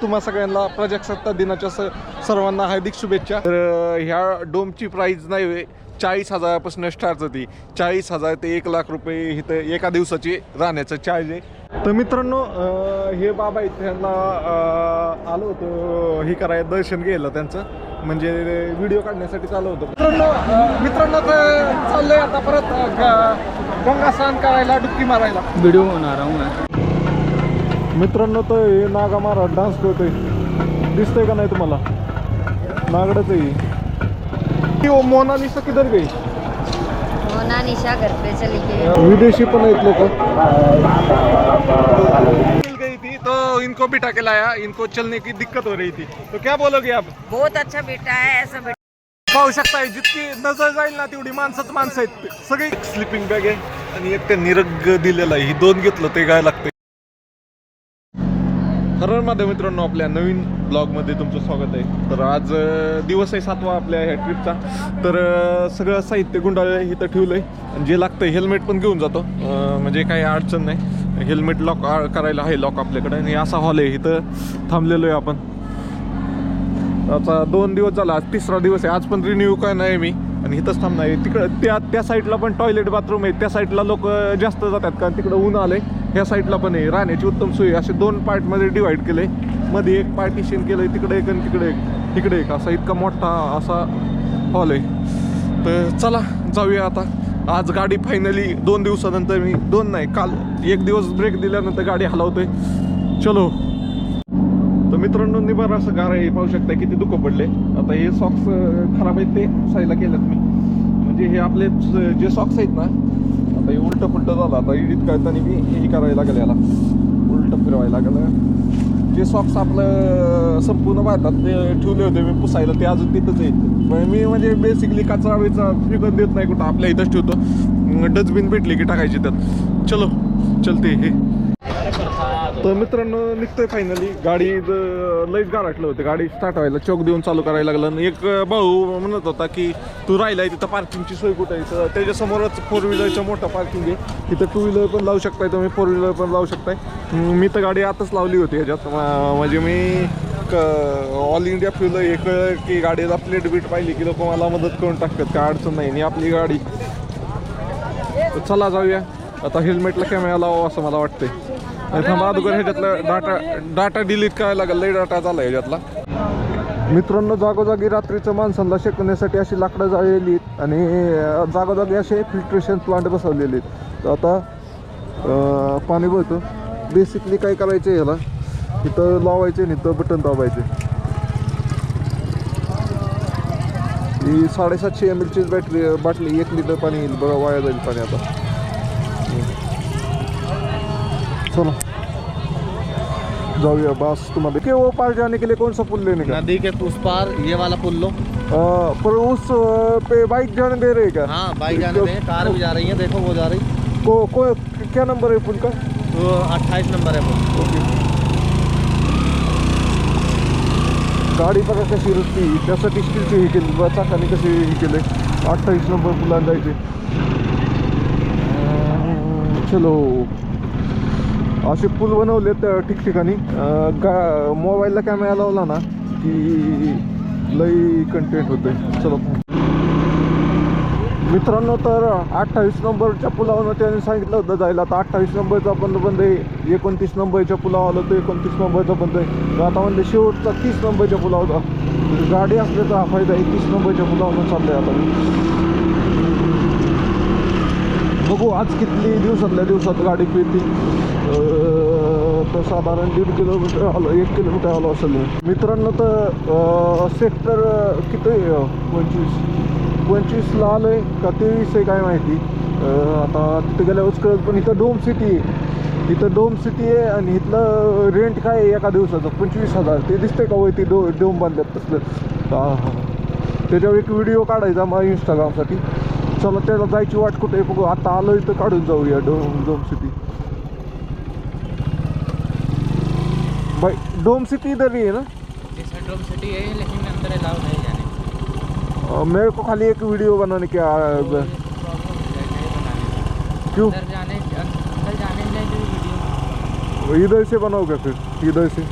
तुम्हा सगळ्यांना प्रजासत्ताक दिनाच्या सर्वांना हार्दिक शुभेच्छा. तर ह्या डोमची प्राईज नाही चाळीस हजारापासून स्टार्ट होती. चाळीस हजार ते एक लाख रुपये इथं एका दिवसाची राहण्याचं चार्ज आहे. तर मित्रांनो हे बाबा आहेत त्यांना आलो होतो हे करायला दर्शन घ्यायला त्यांचं. म्हणजे व्हिडिओ काढण्यासाठी चालू होतं. मित्रांनो मित्रांनो तर चाललंय आता परत गंगा स्नान करायला डुबकी मारायला. व्हिडिओ होणार. मित्रांनो तर हे नागा महाराज डान्स करतोय. दिसतंय का नाही तुम्हाला? नागडच आहे ती ओ मोनालिसा किधर गई? मोना निशा घर पे चली गई. विदेशी पण आहेत लोक. मिल गई थी तो इनको बिठा के लाया इनको चलने की दिक्कत हो रही थी। तो क्या बोलोगे आप? बहुत अच्छा बेटा है ऐसा बेटा पाहू शकताय जितकी नजर जाईल ना तेवढी माणसंच माणसं आहेत. सगळी स्लिपिंग बॅग आहे. आणि एक त्यांनी रग्ग दिलेला आहे. ही दोन घेतलं ते काय लागतंय. हररमध्ये म्हणजे मित्रांनो आपल्या नवीन ब्लॉगमध्ये तुमचं स्वागत आहे. तर आज दिवस आहे सातवा आपल्या ह्या ट्रिपचा तर सगळं साहित्य गुंडाळे इथं ठेवलं आहे आणि जे लागतं हेल्मेट पण घेऊन जातो. म्हणजे काही अडचण नाही. हेल्मेट लॉक करायला आहे लॉक आपल्याकडे. आणि असा हॉल आहे इथं थांबलेलो आहे आपण. आता दोन दिवस झाला आज तिसरा दिवस आहे. आज पण रिन्यू काय नाही मी. आणि इथंच थांबणार आहे. तिकडं त्या त्या साईडला पण टॉयलेट बाथरूम आहे. त्या साईडला लोक जास्त जातात कारण तिकडं ऊन आलं आहे ह्या साईडला पण आहे. राहण्याची उत्तम सोय. असे दोन पार्टमध्ये डिवाईड केले. मध्ये एक पार्टिशन केलंय तिकडे एक आणि तिकडे एक. तिकडे एक. असा इतका मोठा असा हॉल आहे. तर चला जाऊया आता. आज गाडी फायनली दोन दिवसानंतर मी दोन नाही काल एक दिवस ब्रेक दिल्यानंतर गाडी हलवते चलो. तर मित्रांनो निबार असं गार आहे. पाहू शकता किती दुःख पडले. आता हे सॉक्स खराब आहेत ते सायला केल्यात मी. म्हणजे हे आपले जे सॉक्स आहेत ना आता हे उलटं पुलटं झालं आता एडिट करताना मी हे करायला लागलं याला. उलटं फिरवायला लागलं. जे सॉक्स आपलं संपूर्ण भारतात ते ठेवले होते मी पुसायला. ते अजून तिथंच येईल मी म्हणजे बेसिकली कचरा वेचा फेकून देत नाही कुठं. आपल्या इथंच ठेवतो. डस्टबिन भेटली की टाकायची त्यात. चलो चलते हे. तर मित्रांनो निघतोय फायनली गाडी लईच गारटलं होतं. गाडी स्टार्ट व्हायला चौक देऊन चालू करायला लागलं. आणि एक भाऊ म्हणत होता की तू राहिलाय तिथं पार्किंगची सोय कुठं आहे? तर त्याच्यासमोरच फोर व्हीलरचं मोठं पार्किंग आहे. तिथं टू व्हीलर पण लावू शकताय तुम्ही फोर व्हीलर पण लावू शकताय. मी तर गाडी आताच लावली होती ह्याच्यात म्हणजे मी ऑल इंडिया फिरलो एक की गाडीला प्लेट बीट पाहिली की लोक मला मदत करून टाकतात. काय अडचण नाही. आणि आपली गाडी. चला जाऊया. आता हेल्मेटला कॅमेरा लावा असं मला वाटतंय. थांबा अगोदर ह्याच्यातलं डाटा डाटा डिलीट करायला लागेल? लई डाटा झाला ह्याच्यातला. मित्रांनो जागोजागी रात्रीचं माणसांना शेकण्यासाठी अशी लाकडं जाळलेली आहेत आणि जागोजागी असे फिल्ट्रेशन प्लांट बसवलेले आहेत. तर आता पाणी भरतं. बेसिकली काय करायचं आहे ह्याला? इथं लावायचे आणि इथं बटन दाबायचे ही साडेसातशे एम एलचीच बॅटरी बाटली एक लिटर पाणी येईल. बघा वाया जाईल पाणी आता. चलो. जाऊया बस तुम्हाला के वो पार जाने के लिए कौन सा पुल लेने का? नदी के उस पार ये वाला पुल लो। आ, पर उस पे बाइक जाने दे रहे क्या? हाँ बाइक जाने दें कार भी जा रही है देखो वो जा रही। को, को क्या नंबर है पुल का? तो अट्ठाईस नंबर है वो। गाडी बघा कशी रस्ती त्यासाठी स्टीलची हे केली बा चाकाने कशी हे केले अठ्ठावीस नंबर पुला जायचे अं, चलो। असे पूल बनवले त्या ठिकठिकाणी. गा मोबाईलला कॅमेरा लावला ना की लई कंटेंट होते चलो मित्रांनो तर अठ्ठावीस नंबरच्या पुलावर त्याने सांगितलं होतं जायला. आता अठ्ठावीस नंबरचा बंद बंद आहे. एकोणतीस नंबरच्या पुलावर आलं तर एकोणतीस नंबरचा बंद आहे. आता म्हणजे शेवटचा तीस नंबरच्या पुलावर म्हणजे गाडी असल्याचा हा फायदा आहे. तीस नंबरच्या पुलावर चाललंय आता बघू आज किती दिवसातल्या दिवसात गाडी फिरती. तर साधारण दीड किलोमीटर आलो एक किलोमीटर आलो असेल मित्रांनो तर सेक्टर किती आहे? पंचवीस. पंचवीसला आलं आहे का तेवीस आहे काय माहिती. आता तिथं गेल्यावरच कळत पण इथं डोम सिटी आहे. इथं डोम सिटी आहे आणि इथलं रेंट काय आहे एका दिवसाचं? पंचवीस हजार. ते दिसते का वय ते डो डोम बांधल्यात तसलं? हां हां. त्याच्यावर एक व्हिडिओ काढायचा मग इंस्टाग्रामसाठी चला त्याला जायची वाट कुठे आहे बघू. आता आलोय तर काढून जाऊया dome dome city. Dome city इधर ही है ना? ड्रोम सिटी है लेकिन अंदर अलाउ नहीं जाने। और मेरे को खाली एक वीडियो बनाने के आ, क्यों? अंदर जाने अंदर जाने इधर से बनाओगे फिर इधर से।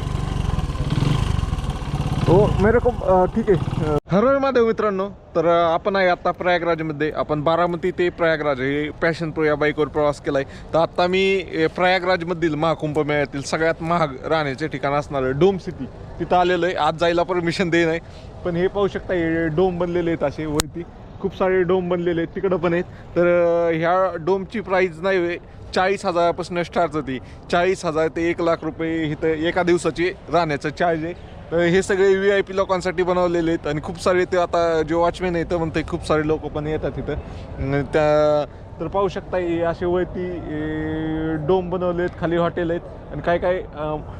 हो मेरे को ठीक आहे. हरळ महादेव मित्रांनो तर आपण आहे आता प्रयागराजमध्ये. आपण बारामती ते प्रयागराज हे पॅशन प्रो या बाईकवर प्रवास केलाय. तर आता मी प्रयागराजमधील महाकुंभ मेळ्यातील सगळ्यात महाग राहण्याचे ठिकाण असणार डोम सिटी तिथं आलेलो आहे. आज जायला परमिशन दे नाही पण हे पाहू शकता हे डोम बनलेले आहेत असे वरती. खूप सारे डोम बनलेले आहेत. तिकडं पण आहेत. तर ह्या डोमची प्राईज नाही आहे चाळीस हजारापासून स्टार्ट होती. चाळीस हजार ते एक लाख रुपये इथं एका दिवसाची राहण्याचं चार्ज आहे. तर हे सगळे व्ही आय पी लोकांसाठी बनवलेले आहेत. आणि खूप सारे ते आता जे वॉचमॅन येतं म्हणते खूप सारे लोक पण येतात तिथं त्या तर पाहू शकता असे वरती डोम बनवले आहेत खाली हॉटेल आहेत. आणि काय काय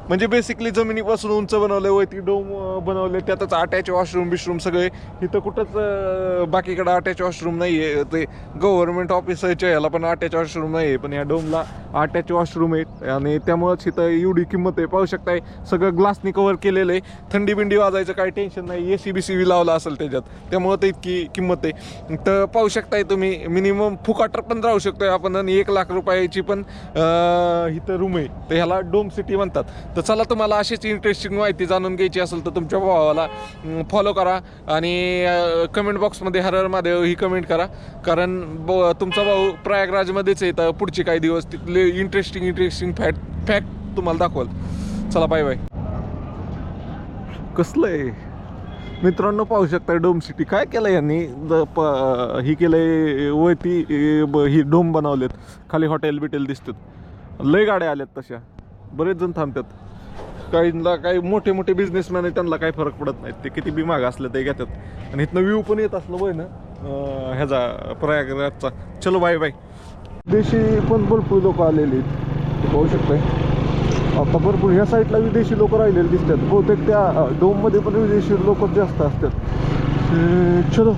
म्हणजे बेसिकली जमिनीपासून उंच बनवलं वरती डोम बनवले त्यातच अटॅच वॉशरूम बिशरूम सगळे. इथं कुठंच बाकीकडं अटॅच वॉशरूम नाही आहे ते गव्हर्नमेंट ऑफिसरच्या ह्याला पण अटॅच वॉशरूम नाही आहे पण या डोमला अटॅच वॉशरूम आहेत. आणि त्यामुळंच इथं एवढी किंमत आहे. पाहू शकताय सगळं ग्लासनी कव्हर केलेलं आहे. थंडी बिंडी वाजायचं काही टेन्शन नाही. ए सी बी सी बी लावला असेल त्याच्यात. त्यामुळं तर इतकी किंमत आहे. तर पाहू शकताय तुम्ही मिनिमम फुकाटर पण राहू शकतोय आपण आणि एक लाख रुपयाची पण इथं रूम आहे. तर ह्याला डोम सिटी म्हणतात. तर चला तुम्हाला अशीच इंटरेस्टिंग माहिती जाणून घ्यायची असेल तर तुमच्या भावाला फॉलो करा आणि कमेंट बॉक्समध्ये हरर महादेव ही कमेंट करा. कारण ब तुमचा भाऊ प्रयागराजमध्येच आहे तर पुढचे काही दिवस तिथले इंटरेस्टिंग इंटरेस्टिंग फॅक्ट फॅक्ट तुम्हाला दाखवाल. चला बाय बाय कसलं आहे? मित्रांनो पाहू शकता डोम सिटी. काय केलं यांनी? द- प- ही केलंय वरती ब- ही डोम बनवलेत. खाली हॉटेल बिटेल दिसतात. लय गाड्या आल्यात तशा. बरेच जण थांबतात. काहींना काही मोठे मोठे बिझनेसमॅन आहेत त्यांना काही फरक पडत नाही ते किती बी महाग असलं ते घेतात. आणि इथनं व्ह्यू पण येत असलं वय ना ह्याचा प्रयागराजचा. चलो बाय बाय देशी पण भरपूर लोक आलेली आहेत. पाहू शकताय. आता भरपूर ह्या साईडला विदेशी लोक राहिलेले दिसतात. बहुतेक त्या डोममध्ये पण विदेशी लोक जास्त असतात. चलो.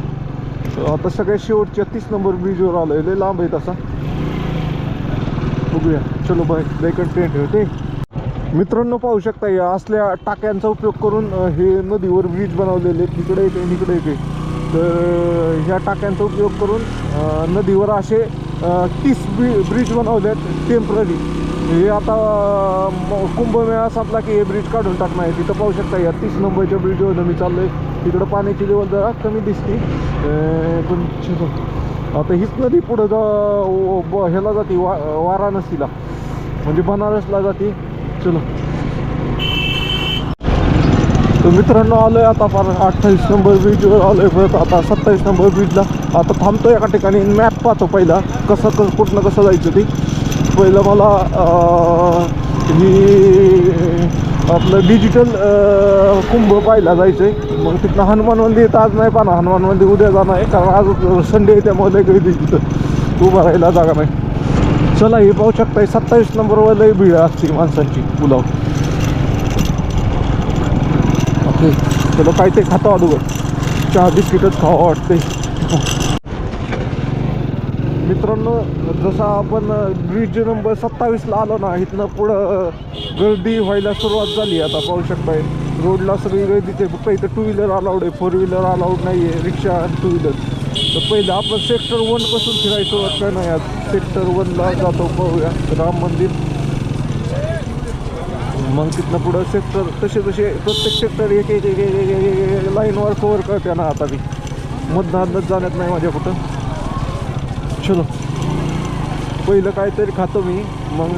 आता सगळ्या शेवटच्या तीस नंबर ब्रिजवर आलोय. लय लांब आहे तसा. बघूया. चलो बाय लय कंटेंट होते मित्रांनो पाहू शकता या असल्या टाक्यांचा उपयोग करून हे नदीवर ब्रिज बनवलेले आहेत. इकडे येते तिकडे इकडे येते तर ह्या टाक्यांचा उपयोग करून नदीवर असे तीस ब्रि ब्रिज बनवले आहेत टेंपररी हे आता कुंभमेळा संपला की हे ब्रिज काढून टाकणार आहे. तिथं पाहू शकता या तीस नंबरच्या ब्रिजवर मी चाललोय. तिकडं पाण्याची लेवल जरा कमी दिसते. पण आता हीच नदी पुढं जा ब- ह्याला जाते वा वाराणसीला. म्हणजे बनारसला जाते. चलो. तर मित्रांनो आलोय आता फार अठ्ठावीस नंबर ब्रिजवर आलोय परत आता सत्तावीस नंबर ब्रिजला आता थांबतो एका ठिकाणी मॅप पाहतो पहिला. कसं कसं कुठनं कसं जायचं ते. पहिलं मला ही आपलं डिजिटल कुंभ पाहायला जायचं आहे मग तिथनं हनुमान मंदिर आज नाही पाहणार. हनुमान मंदिर उद्या जाणार आहे. कारण आज संडे आहे त्यामुळे काही तिथं. उभा राहायला जागा नाही. चला हे पाहू शकताय सत्तावीस नंबरवर लय भीड असते माणसांची पुलाव. ओके चलो काय ते खातो अगोदर चहा बिस्किटच खावं वाटते मित्रांनो जसा आपण ब्रिज नंबर सत्तावीसला आलो ना इथनं पुढं गर्दी व्हायला सुरुवात झाली आता पाहू शकताय रोडला सगळी गर्दीच आहे फक्त इथं टू व्हीलर अलाउड आहे फोर व्हीलर अलाउड नाही आहे रिक्षा आणि टू व्हीलर तर पहिलं आपण सेक्टर वनपासून फिरायची सुरुवात काय नाही आज सेक्टर वनला जातो पाहूया राम मंदिर मग तिथनं पुढं सेक्टर तसे तसे प्रत्येक सेक्टर एक एक एक एक एक लाईनवर कवर करते ना आता मी मधनं अधनच जाण्यात नाही माझ्या कुठं चलो पहिलं काहीतरी खातो मी मग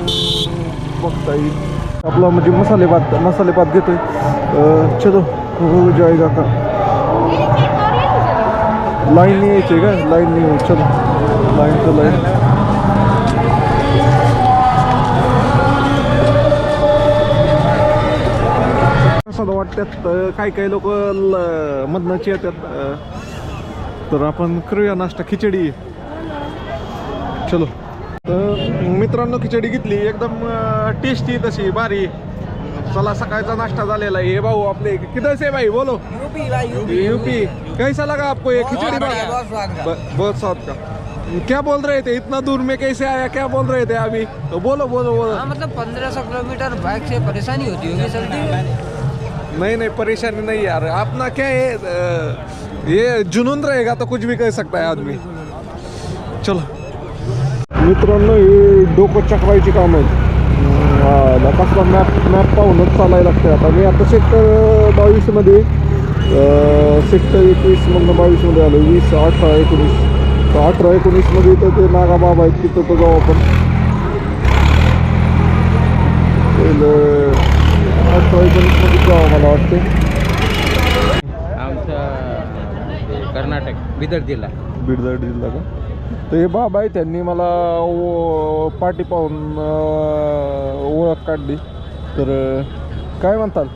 बघता येईल. आपला म्हणजे मसाले भात मसाले भात घेतोय. चलो हो जाएगा का लाईन यायचे का? लाईन येऊ चलो. लाईन तर लाईन असं वाटतात काही काही लोक मधनाची येतात? तर आपण करूया नाश्ता. खिचडी. चलो. तर मित्रांनो खिचडी घेतली. एकदम टेस्टी तशी भारी. चला सकाळचा नाश्ता झालेला आहे. हे भाऊ आपले. किधर से भाई? बोलो. यूपी भाई यूपी. यूपी कैसा लगा आपको ये खिचड़ी बहुत स्वाद का। क्या बोल रहे थे? इतना दूर में कैसे आया? क्या बोल रहे थे अभी? तो बोलो बोलो बोलो. हाँ मतलब पंद्रह सौ किलोमीटर बाइक से परेशानी होती होगी चलती नहीं नहीं परेशानी नहीं यार। अपना क्या है ये जुनून रहेगा तो कुछ भी कर सकता है आदमी। चलो। मित्रांनो हे डोकं चकवायची काम आहेत. कसला मॅप मॅप पाहूनच चालायला लागते आता. मी आता सेक्टर बावीसमध्ये सेक्टर एकवीस मधनं बावीसमध्ये आलो. वीस अठरा एकोणीस. तर अठरा एकोणीसमध्ये इथं ते नागाबाबा आहेत तिथं तो जाऊ आपण अठरा एकोणीसमध्ये जावं मला वाटते आमचं कर्नाटक बिदर जिल्हा. बीडचा जिल्हा का? तर हे बाबा आहे त्यांनी मला पाठी पाहून ओळख काढली. तर काय म्हणताल?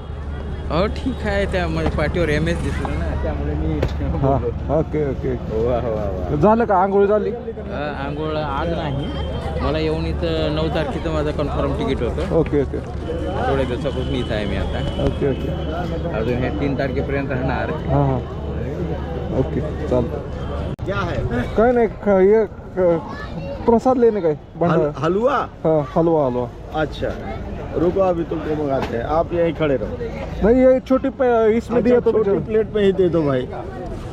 हो ठीक आहे त्या माझ्या पाठीवर एम एस दिसलं ना त्यामुळे मी हां ओके ओके. वा वा वा. झालं का? आंघोळ झाली? आंघोळ आज नाही. मला येऊन इथं नऊ तारखेचं माझं कन्फर्म तिकीट होतं. Okay okay. थोड्या दिवसापासून इथं आहे मी आता. Okay okay. अजून हे तीन तारखेपर्यंत राहणार. हां हां. ओके चालतं. काय नाही ख- हे क- प्रसाद लेने काय? भंडारा. हलवा? हाँ हलवा हलवा. अच्छा. रुको अभी तुमको मंगाते हैं। आप यहीं खड़े रहो। नहीं ये छोटी पे- इसमें दिया अच्छा, तो छोटी प्लेट में ही दे दो भाई।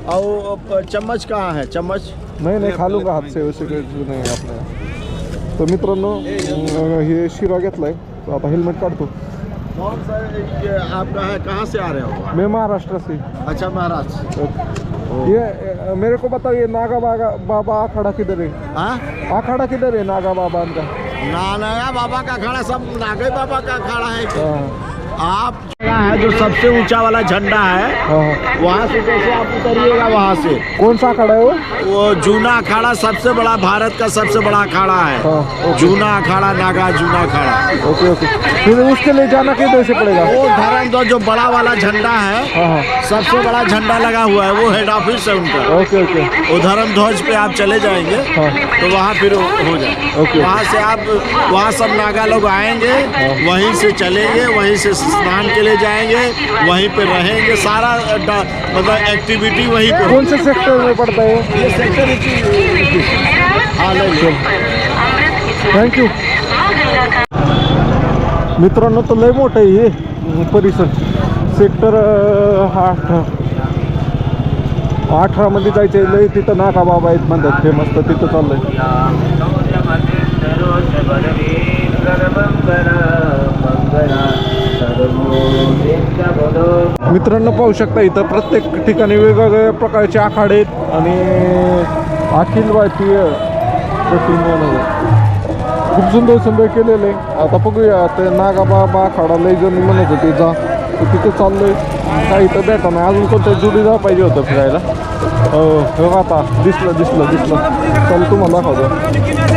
और अ, चम्मच कहाँ है? चम्मच? नाही नाही खा लूँगा हात से वैसे काही नाही आपल्या तर मित्रांनो अं, हे शिरा घेतलाय. तर आता हेल्मेट काढतो. कौन सा ये आपका है कहाँ से आ रहे हो? मैं महाराष्ट्र से. अच्छा महाराज ये मेरे को बताओ ये नागा बागा बाबा अखाड़ा किधर है हाँ अखाड़ा किधर है नागा बाबा का नानया बाबा का खड़ा सब नागे बाबा का खड़ा है हाँ आप है जो सबसे ऊँचा वाला झंडा है। हाँ। वहाँ से जैसे आप उतरिएगा वहाँ से। कौन सा अखाड़ा है वो? वो जूना अखाड़ा सबसे बड़ा भारत का सबसे बड़ा अखाड़ा है। हाँ जूना अखाड़ा नागा जूना अखाड़ा। Okay okay. फिर उसके लिए जाना किधर से पड़ेगा? वो धर्म ध्वज जो बड़ा वाला झंडा है हाँ सबसे बड़ा झंडा लगा हुआ है वो हेड ऑफ़िस है उनका। Okay okay. वो धर्म ध्वज पे आप चले जाएँगे तो वहाँ फिर हो हो जाए वहाँ से आप वहाँ सब नागा लोग आएँगे वहीं से चलेंगे वहीं से स्नान के लिए जाएंगे वहीं पे रहेंगे सारा मतलब एक्टिविटी वहीं पे। कौन से सेक्टर में पड़ता है? ये? ये सेक्टर हाँ लो थँक्यू मित्रांनो तर लय मोठं आहे हे परिसर. सेक्टर अठरा अठरामध्ये जायचं आहे लय तिथं नाका बाबा आहेत म्हणतात. फेमस तर तिथं चाललंय. मित्रांनो पाहू शकता इथं प्रत्येक ठिकाणी वेगवेगळ्या प्रकारचे आखाडे आहेत आणि अखिल भारतीय खूप सुंदर सुंदर केलेलं आहे. आता बघूया ते नागाबाबा आखाडा लय जण म्हणत होते जा. तर तिथं चाललोय. काही इथं भेटा नाही. अजून कोणतं जुडीदार पाहिजे होतं फिरायला? हो हो आता दिसलं दिसलं दिसलं. चल तुम्हाला दाखवतो.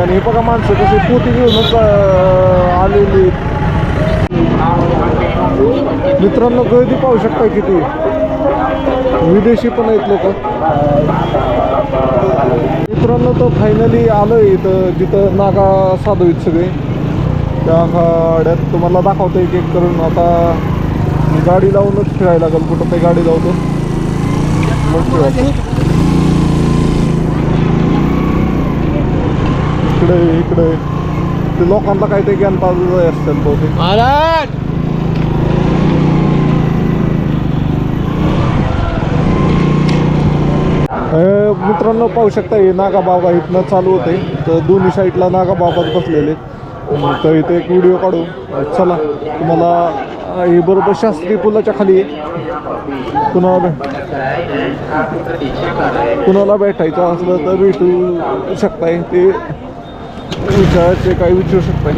आणि हे बघा माणसं कशी पोती घेऊनच आलेली आहेत. मित्रांनो गर्दी पाहू शकता किती? विदेशी पण आहेत लोक. मित्रांनो तर फायनली आलोय इथं जिथं नागा साधू आहेत सगळे. त्या गाड्यात तुम्हाला दाखवतो एक एक करून. आता गाडी लावूनच फिरायला लागेल कुठं ते गाडी लावतो. मग इकडे इकडे. ते लोकांना काही ते ज्ञान पाहिजे असतात बहुतेक. महाराज! मित्रांनो पाहू शकता हे नागा बाबा इथनं चालू होते. तर दोन्ही साईडला नागा बाबाच बसलेले तर इथे एक व्हिडिओ काढू. चला तुम्हाला हे बरोबर शास्त्री पुलाच्या खाली. कुणाला कुणाला भेटायचं असलं तर भेटू शकताय. ते विचारायचे काही विचारू शकता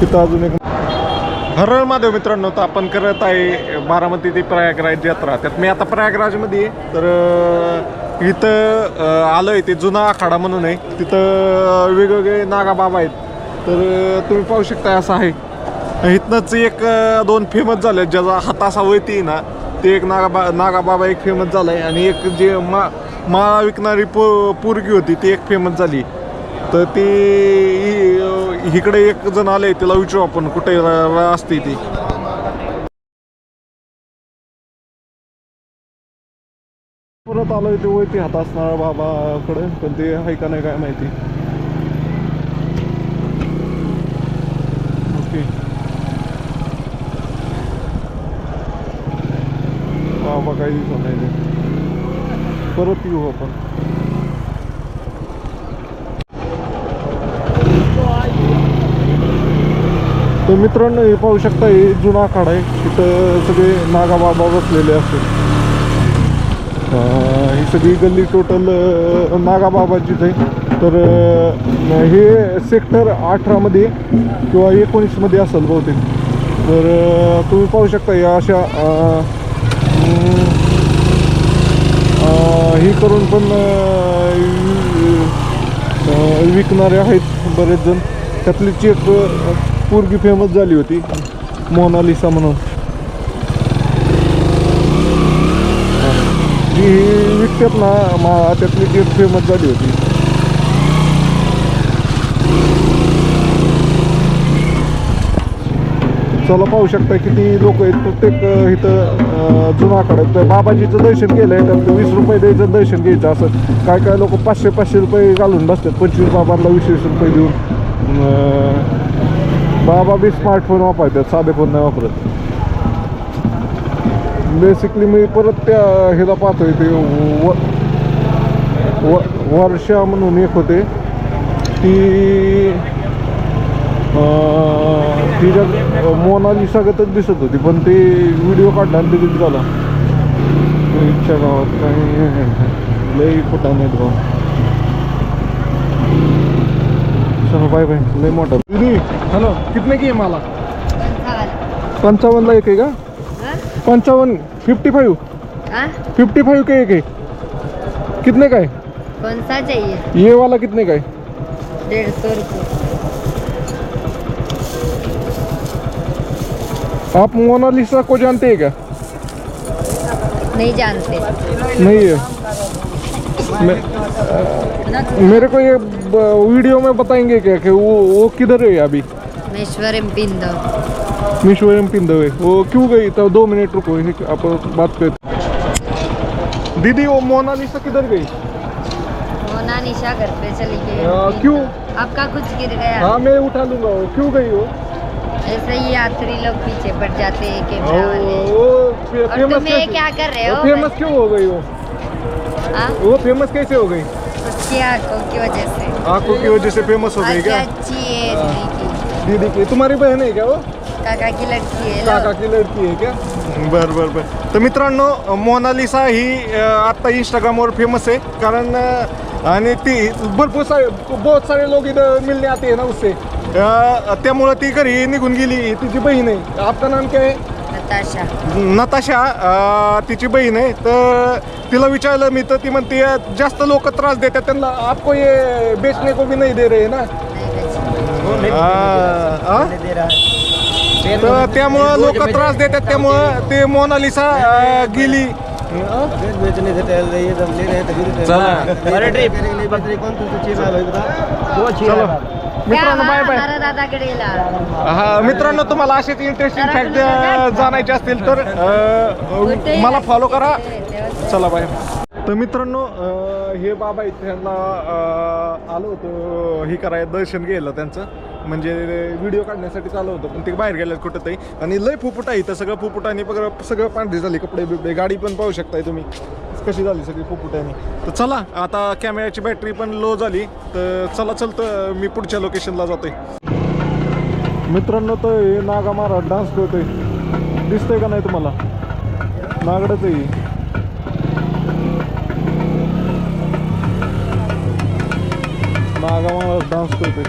तिथं अजून एक हरळ महादेव मित्रांनो तर आपण करत आहे बारामती ते प्रयागराज यात्रा. त्यात मी आता प्रयागराजमध्ये आहे तर इथं आलं आहे ते जुना आखाडा म्हणून आहे. तिथं वेगवेगळे नागाबाबा आहेत. तर तुम्ही पाहू शकता असं आहे. इथनंच एक दोन फेमस झाले ज्याचा हात वैती आहे ना ते एक नागाबा नागाबाबा एक फेमस झालाय. आणि एक जे मा माळा विकणारी पो पोरगी होती ती एक फेमस झाली. तर ती इकडे एक जण आले तिला विचारू आपण कुठे असते ती. परत आलो ते वैती हात असणार बाबाकडे पण ते आहे का नाही काय माहिती. ओके. बाबा काही दिसत परत येऊ आपण तर मित्रांनो हे पाहू शकता हे जुना आखाडा आहे तिथं सगळे नागाबाबा बसलेले असतील ही सगळी गल्ली टोटल नागाबाबाचीच आहे तर हे सेक्टर अठरामध्ये किंवा एकोणीसमध्ये असेल बहुतेक तर तुम्ही पाहू शकता या अशा ही करून पण विकणारे आहेत बरेच जण. त्यातली चेक अं, पोरगी फेमस झाली होती मोनालिसा म्हणून. जी विकतात ना मा त्यातली चेक फेमस झाली होती. चला पाहू शकता किती लोक आहेत. प्रत्येक इथं जुना आकडा तर बाबाजीचं दर्शन केलं आहे त्यात वीस रुपये द्यायचं दर्शन घ्यायचं असं. काय काय लोक पाचशे पाचशे रुपये घालून बसतात पंचवीस बाबांना वीस वीस रुपये देऊन. बाबा बी स्मार्टफोन वापरतात साधे फोन नाही वापरत. बेसिकली मी परत त्या ह्याला पाहतोय ते व व- वर्षा म्हणून एक होते. ती अं, तिच्या मोनालिसागतच दिसत होती पण ते व्हिडिओ काढला आणि लगेच झाला. इच्छा गावात काही लई कुठं नाहीत भाऊ. चलो बाय बाय लई मोठा. दीदी हॅलो कितने की आहे मला? पंचावन्नला एक आहे का? पंचावन्न फिफ्टी फाईव्ह हाँ फिफ्टी फाइव के एक है कितने का है कौन सा चाहिए ये वाला कितने का है डेढ़ सौ रुपये. आप मोनालिसा को जानते हैं क्या? नहीं जानते। नहीं है। मैं, मेरे को ये वीडियो में बताएँगे क्या कि वो वो किधर है अभी? मेश्वरम पिंदो। मिशोरम पिंदव है। वो क्यों गई? तो दो मिनट रुको आप बात कर दीदी वो मोनालिसा किधर गई? मोना निशा घर पे चली गई। क्यों? आपका कुछ गिर गया। हाँ मैं उठा लूँगा। वो क्यों गई वो? ऐसे ही यात्री लोग पीछे पड़ जाते हैं वो कैमरा वाले और फ़ेमस तुम ये क्या कर रहे हो फ़ेमस क्यों हो गई वो? हाँ? वो फ़ेमस कैसे हो गई? उसकी आँखों की वजह से। आँखों की वजह से फ़ेमस हो गई क्या? अच्छी है दीदी की दीदी की। तुम्हारी बहन आहे का वो? काका की लड़की है काका की लड़की आहे क्या? बर बर बर। तर मित्रांनो मोनालिसा ही आता इंस्टाग्रामवर फ़ेमस आहे. कारण आणि ती भरपूर सारे बहुत सारे लोग इथं मिलने आते हैं ना उससे. त्यामुळं ती घरी निघून गेली. तिची बहीण आहे. आपका नाम क्या? है नताशा. नताशा. अ, तिची बहीण आहे. तर तिला विचारलं मी तर ती म्हणते जास्त लोक त्रास देतात त्यांना. आपको ये बेचने को भी नहीं दे रहे ना? नहीं? तर त्यामुळं लोक त्रास देतात. त्यामुळं ते मोनालिसा अ, गेली. अ? चलो. मित्रांनो बाय बाय. गेला हा मित्रांनो तुम्हाला असेच इंटरेस्टिंग फॅक्ट जाणायचे असतील तर अ, मला फॉलो करा. चला बाय. तर मित्रांनो अ, हे बाबा आहेत त्यांना अ, आलो होतो हे करायला दर्शन घ्यायला त्यांचं. म्हणजे व्हिडिओ काढण्यासाठी चालू होतं पण ते बाहेर गेल्यात कुठं तरी आणि लय फुफुट आहे इथं सगळं फुफुटाने बघा सगळं पांढरी झाली कपडे बिपडे गाडी पण पाहू शकताय तुम्ही. कशी झाली सगळी फुफुटाने तर चला आता कॅमेऱ्याची बॅटरी पण लो झाली तर चला चलतं मी पुढच्या लोकेशनला जातोय. मित्रांनो तर हे नागा महाराज डान्स करतोय. दिसतंय का नाही तुम्हाला? नागडच आहे नागा महाराज डान्स करतोय.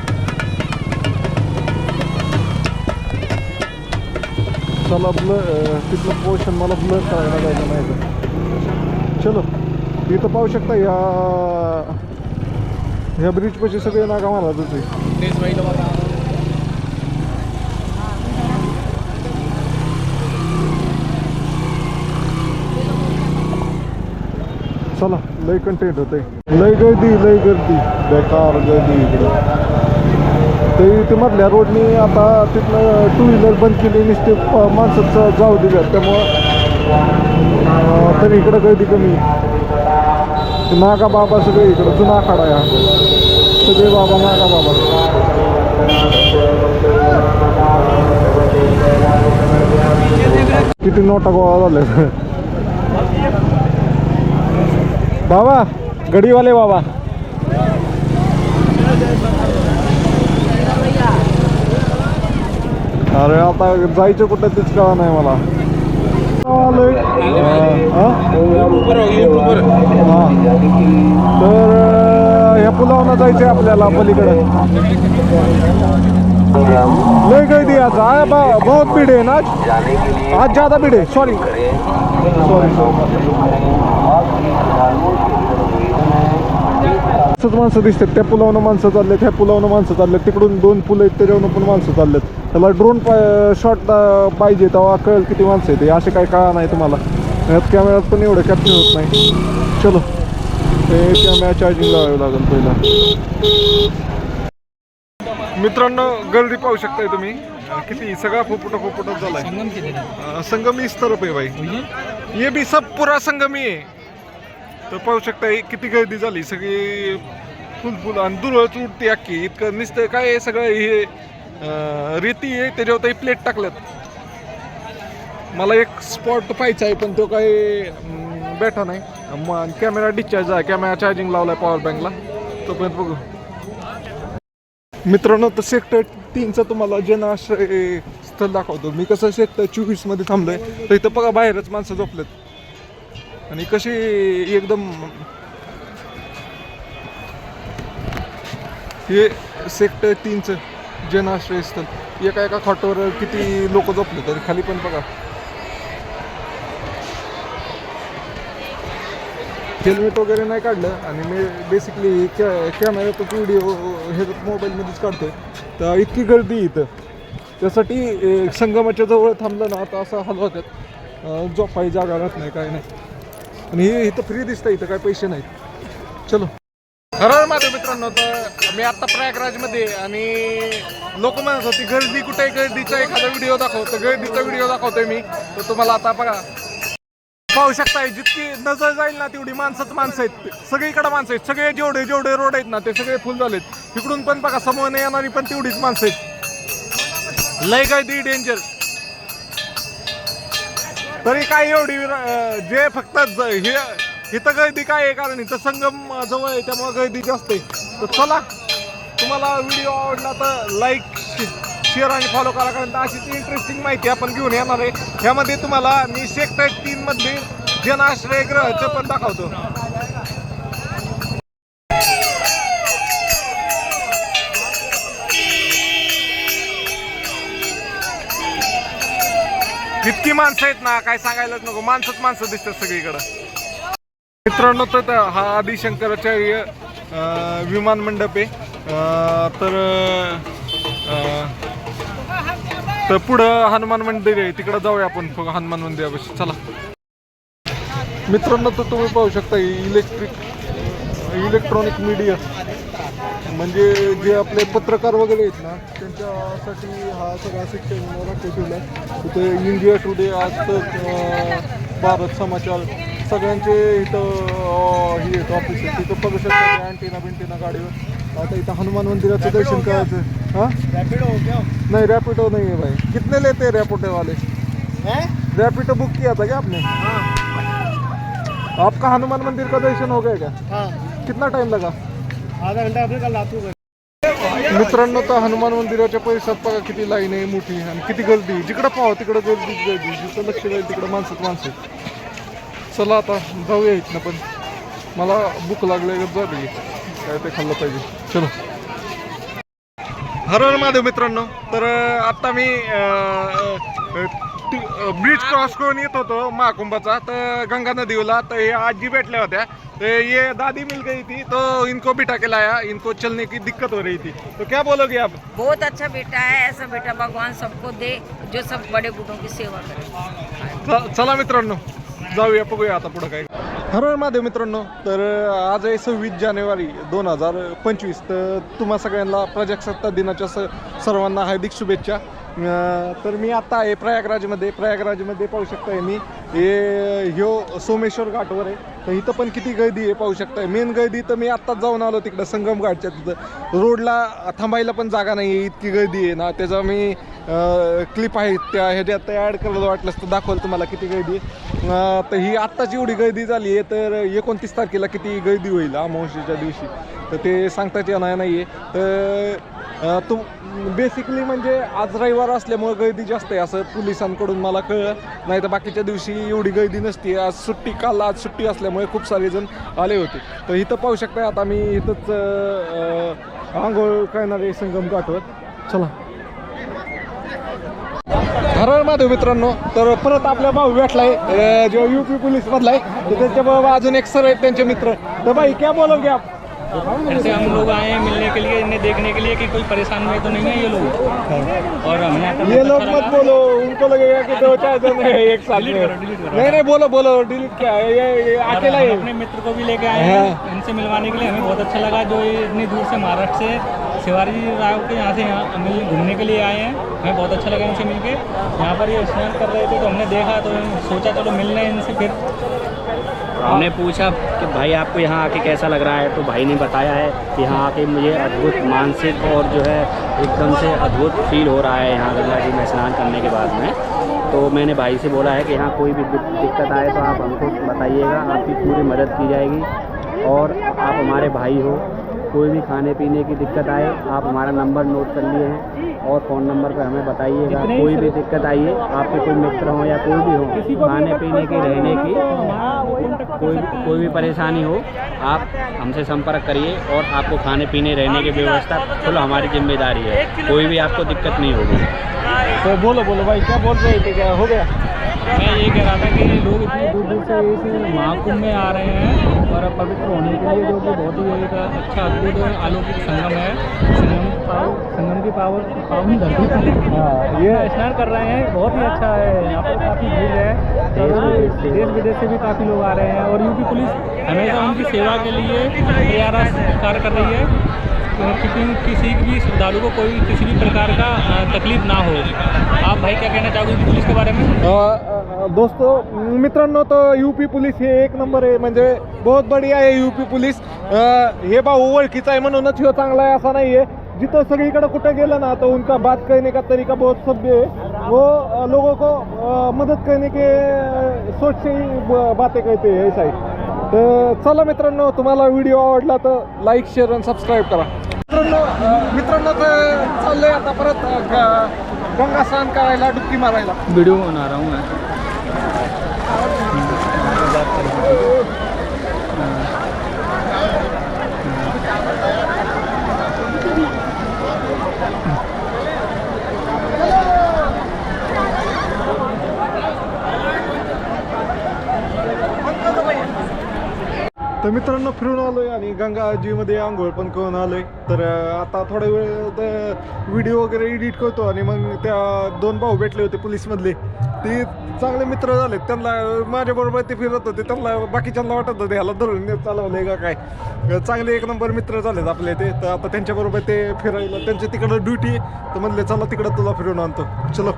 चला ब्लर तिथलं पोर्शन मला ब्लर करायला जायचं नाही चलो इथं पाहू शकता या ह्या ब्रिजपाशी सगळे नागा महाराजच आहे चला लय कंटेंट होते लय गर्दी लय गर्दी. बेकार गर्दी इकडं. ते ते मधल्या रोडनी आता तिथनं टू व्हीलर बंद केली नुसते माणसाचं जाऊ दिलं त्यामुळं तरी इकडं कधी कमी. ते नागा बाबा सगळे इकडं जुना आखाडा या सगळे बाबा नागा बाबा. किती नोटा गोळा झाले बाबा गडीवाले बाबा. अरे आता जायचं कुठं तेच कळा नाही मला. तर अं, ह्या पुलावनं जायचंय आपल्याला पलीकडे. लय गर्दी आहे आज आ, बा- बहुत भीड़ है ना? आज ज्यादा भीड़ है सॉरी सॉरी असंच माणसं दिसतात. त्या पुलावनं माणसं चाललेत ह्या पुलावनं माणसं चाललेत. तिकडून दोन पुलं आहेत त्याच्यावरून पण माणसं चाललेत. त्याला ड्रोन शॉट पाहिजे तेव्हा कळेल किती माणसं आहेत असे काही कळा नाही तुम्हाला. यात कॅमेऱ्यात पण एवढं कॅप्चर होत नाही. चलो. ते कॅमेरा चार्जिंग लावावं लागेल पहिला. मित्रांनो गर्दी पाहू शकताय तुम्ही. किती? सगळा फोपटा फोपटच झालाय. संगम किती? तरफ आहे भाई. ये भी सब पुरा संगम आहे. तर पाहू शकता हे किती गर्दी झाली. सगळी फुल फुल आणि दुरळच उडते अख्खी. इतकं नुसतं काय सगळं हे रेती आहे त्याच्यावर प्लेट टाकल्यात. मला एक स्पॉट पाहायचा आहे पण तो काय बैठा बेटा नाही मग कॅमेरा डिस्चार्ज आहे. कॅमेरा चार्जिंग लावलाय पॉवर बँकला तोपर्यंत बघू. मित्रांनो तर सेक्टर तीनचं तुम्हाला जनाश्रय स्थळ दाखवतो. मी कसं सेक्टर चोवीसमध्ये थांबलो थांबलोय तर इथं बघा बाहेरच माणसं झोपलेत. आणि कशी एकदम हे सेक्टर तीनचं जनाश्रयस्थल एका एका खाटावर किती लोक झोपले तर खाली पण बघा. हेल्मेट वगैरे नाही काढलं आणि मी बेसिकली कॅ कॅमेऱ्यातच व्हिडिओ हे मोबाईलमध्येच काढतोय. तर इतकी गर्दी इथं. त्यासाठी संगमाच्या जवळ थांबलं ना आता असं हाल होत्यात. झोपाई जागा राहत नाही काय नाही. आणि हे इथं फ्री दिसतं इथं काय पैसे नाहीत. चलो. खरं माझ्या मित्रांनो तर मी आत्ता प्रयागराजमध्ये आणि लोक म्हणत होती गर्दी कुठे आहे? गर्दीचा एखादा व्हिडिओ दाखवतो. गर्दीचा व्हिडिओ दाखवतोय मी. तर तुम्हाला आता बघा. पाहू शकताय जितकी नजर जाईल ना तेवढी माणसंच माणसं आहेत. सगळीकडे माणसं आहेत. सगळे जेवढे जेवढे रोड आहेत ना ते सगळे फुल झालेत. इकडून पण बघा समोर येणारी पण तेवढीच माणसं आहेत. लय काय दी डेंजर तरी काय एवढी जे फक्त हे इथं गर्दी काय आहे? कारण इथं संगम जवळ आहे त्यामुळे गर्दी जास्त आहे. तर चला तुम्हाला व्हिडिओ आवडला तर लाईक शेअर आणि फॉलो करा. कारण अशीच इंटरेस्टिंग माहिती आपण घेऊन येणार आहे. ह्यामध्ये तुम्हाला मी सेक्टर तीन मध्ये जनाश्रय ग्रहाचं पण दाखवतो. इतकी माणसं आहेत ना काय सांगायलाच नको. माणसंच माणसं दिसतात सगळीकडं. मित्रांनो तर हा आदिशंकराचार्य विमान मंडप. आहे तर तर पुढं हनुमान मंदिर आहे. तिकडं जाऊया आपण. हनुमान मंदिरापाशी चला. मित्रांनो तर तुम्ही पाहू शकता इलेक्ट्रिक इलेक्ट्रॉनिक मीडिया. म्हणजे जे आपले पत्रकार वगैरे आहेत ना त्यांच्यासाठी हा सगळा सेक्शन राखीव ठेवला आहे तिथे इंडिया टुडे आज भारत समाचार सगळ्यांचे इथं हे आहेत ऑफिस आहे तिथं बघू शकता अँटीना बिंटीना गाडीवर. आता इथं हनुमान मंदिराचं दर्शन करायचं हां? नहीं रैपिडो नहीं है भाई. कितने लेते हैं रैपिडो वाले? रैपिडो बुक किया था क्या आपने? आपका हनुमान मंदिर का दर्शन हो गया क्या? कितना टाइम लगा? आधा घंटा अपने कल रात को मित्रांनो तर हनुमान मंदिराच्या परिसरात बघा किती लाईन आहे मोठी आणि किती गर्दी जिकडं पाहावं तिकडं गर्दी गर्दी जिथं लक्ष जाईल तिकडं माणसं माणसं आहेत. चला आता जाऊया इथनं पण. मला भूक लागले झाली. काय ते खाल्लं पाहिजे. चलो. हर हर महादेव मित्रांनो तर आत्ता मी ब्रिज क्रॉस करून येत होतो महाकुंभाचा. तर गंगा नदीला तर हे आजी भेटल्या होत्या. तो ये दादी मिल गई थी तो इनको बिठा के लाया इनको चलने की दिक्कत हो रही थी. तो क्या बोलोगे आप? बहुत अच्छा बेटा है ऐसा बेटा भगवान सबको दे जो सब बड़े बूढ़ों की सेवा करे। चला मित्रांनो जाऊया बघूया आता पुढं काय. हर हर महादेव मित्रांनो तर आज आहे सव्वीस जानेवारी दोन हजार पंचवीस. तर तुम्हा सगळ्यांना प्रजासत्ताक दिनाच्या स सर्वांना हार्दिक शुभेच्छा. तर मी आत्ता आहे प्रयागराजमध्ये प्रयागराजमध्ये पाहू शकताय मी. हे ह्यो सोमेश्वर घाटवर आहे. तर इथं पण किती गर्दी आहे पाहू शकताय. मेन गर्दी तर मी आत्ताच जाऊन आलो तिकडं संगम घाटच्या तिथं. रोडला थांबायला पण जागा नाही आहे इतकी गर्दी आहे ना. त्याचा मी क्लिप आहे त्या ह्याच्यात ॲड करायला वाटलंच तर दाखवलं तुम्हाला किती गर्दी आहे. तर ही आत्ताची एवढी गर्दी झाली आहे तर एकोणतीस तारखेला किती गर्दी होईल अमावस्येच्या दिवशी. तर ते सांगताच येणार नाही आहे तर तू तुम बेसिकली म्हणजे आज रविवार असल्यामुळे गर्दी जास्त आहे असं पोलिसांकडून मला कळलं. नाही तर बाकीच्या दिवशी एवढी गर्दी नसती. आज सुट्टी काल आज सुट्टी असल्यामुळे खूप सारे जण आले होते. तर इथं पाहू शकता आता मी इथंच आंघोळ करणारे संगम गाठवत चला. हरळ माधव मित्रांनो तर परत आपला भाऊ भेटलाय जेव्हा यू युपी पोलीस मधला आहे त्याच्या बाबा अजून एक सर आहेत त्यांचे मित्र. तर भाई क्या बोलव आप? ऐसे हम लोग आए हैं मिलने के लिए इन्हें देखने के लिए कि कोई परेशान में तो नहीं है ये लोग। और हमें यहाँ ये लोग अच्छा मत बोलो उनको लगेगा कि दो चार जन है एक साथ में। करो, delete करो। नहीं नहीं बोलो बोलो डिलीट क्या है? ये, अकेला ही अपने मित्र को भी लेके आए हैं इनसे मिलवाने के लिए। हमें बहुत अच्छा लगा जो ये इतनी दूर से महाराष्ट्र से शिवाजी राव के यहाँ से यहाँ मिल घूमने के लिए आए हैं। हमें बहुत अच्छा लगा इनसे मिलके। यहाँ पर ये स्नान कर रहे थे तो हमने देखा तो सोचा चलो मिल रहे हैं इनसे फिर। हमने पूछा कि भाई आपको यहाँ आके कैसा लग रहा है? तो भाई ने बताया है कि यहाँ आके मुझे अद्भुत मानसिक और जो है एकदम से अद्भुत फील हो रहा है यहाँ गंगा जी में स्नान करने के बाद में। तो मैंने भाई से बोला है कि यहाँ कोई भी दिक्कत आए तो आप हमको बताइएगा, आपकी पूरी मदद की जाएगी और आप हमारे भाई हो। कोई भी खाने पीने की दिक्कत आए आप हमारा नंबर नोट कर लिए हैं और फ़ोन नंबर पर हमें बताइएगा। कोई भी दिक्कत आइए आपके कोई मित्र हो या कोई भी हो खाने पीने की रहने की कोई कोई भी परेशानी हो आप हमसे संपर्क करिए और आपको खाने पीने रहने की व्यवस्था फुल हमारी ज़िम्मेदारी है। कोई भी आपको दिक्कत नहीं होगी। तो बोलो बोलो भाई क्या बोल रहे थे? क्या हो गया? मैं ये कह रहा था कि लोग इतनी दूर दूर से इस महाकुंभ में आ रहे हैं और पवित्र होने के लिए जो कि बहुत ही एक अच्छा अद्भुत अलौकिक संगम है। संगम पाव संगम की पावर पावन धरती हाँ, ये स्नान कर रहे हैं बहुत ही अच्छा है। यहाँ पर काफ़ी भीड़ है। देश देश विदेश से भी काफ़ी लोग आ रहे हैं और यूपी पुलिस हमेशा उनकी सेवा के लिए तैयार कार्य कर रही है। किसी किसी भी श्रद्धालु को कोई किसी भी प्रकार का तकलीफ ना हो। आप भाई क्या कहना चाहोगे पुलिस के बारे में? दोस्तों मित्रांनो तर यूपी पोलीस हे एक नंबर आहे. म्हणजे बहुत बढिया आहे यूपी पोलीस. हे बा ओळखीचा आहे म्हणूनच ह्यो चांगला आहे असा नाही आहे जिथं सगळीकडे कुठं गेलं ना तो उनका बात करने का तरीका बहुत सभ्य है वो लोगों को मदत करणे करने के सोच से ही ब- बातें करते हैं ऐसा आहे तर चला मित्रांनो तुम्हाला व्हिडिओ आवडला तर लाईक शेअर आणि सबस्क्राईब करा. मित्रांनो मित्रांनो तर चाललंय आता परत गंगा स्नान करायला डुबकी मारायला. वीडियो बना तर मित्रांनो फिरून आलोय आणि गंगाजीमध्ये आंघोळ पण करून आलोय. तर आता थोडा वेळ व्हिडिओ वगैरे एडिट करतो आणि मग त्या दोन भाऊ भेटले होते पोलीसमधले. ते चांगले मित्र झाले त्यांना माझ्याबरोबर ते फिरत होते. त्यांना बाकीच्यांना वाटत होते ह्याला धरून नेत चालवलंय का काय? चांगले एक नंबर मित्र झालेत आपले ते. तर आता त्यांच्याबरोबर ते फिरायला त्यांच्या तिकडं ड्युटी तर म्हणले चला तिकडं तुला फिरून आणतो. चलो.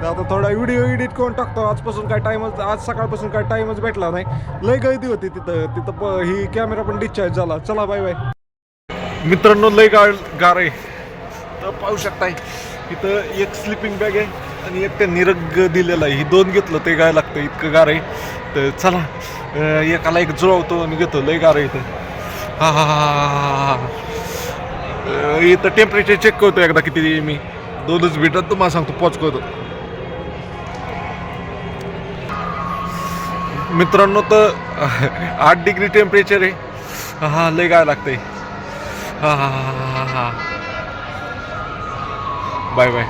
तर आता थोडा व्हिडिओ एडिट करून टाकतो. आजपासून काय टाईमच आज सकाळपासून काय टाईमच भेटला नाही. लय गर्दी होती तिथं. तिथं प ही कॅमेरा पण डिस्चार्ज झाला. चला बाय बाय मित्रांनो लय गाळ गार आहे. तर पाहू शकताय. इथं एक स्लिपिंग बॅग आहे आणि एक त्यांनी रग्ग दिलेला आहे. ही दोन घेतलं ते गाय लागतं. इतकं गार आहे. तर चला एकाला एक जुळवतो आणि घेतो. लय गार आहे इथं. हा हा हा इथं टेम्परेचर चेक करतो एकदा किती मी. दोनच मिनिटात तुम्हाला सांगतो. पोच करतो. मित्रांनो तर आठ डिग्री टेम्परेचर आहे. हा लय काय लागतंय. हा हा हा हा हा बाय बाय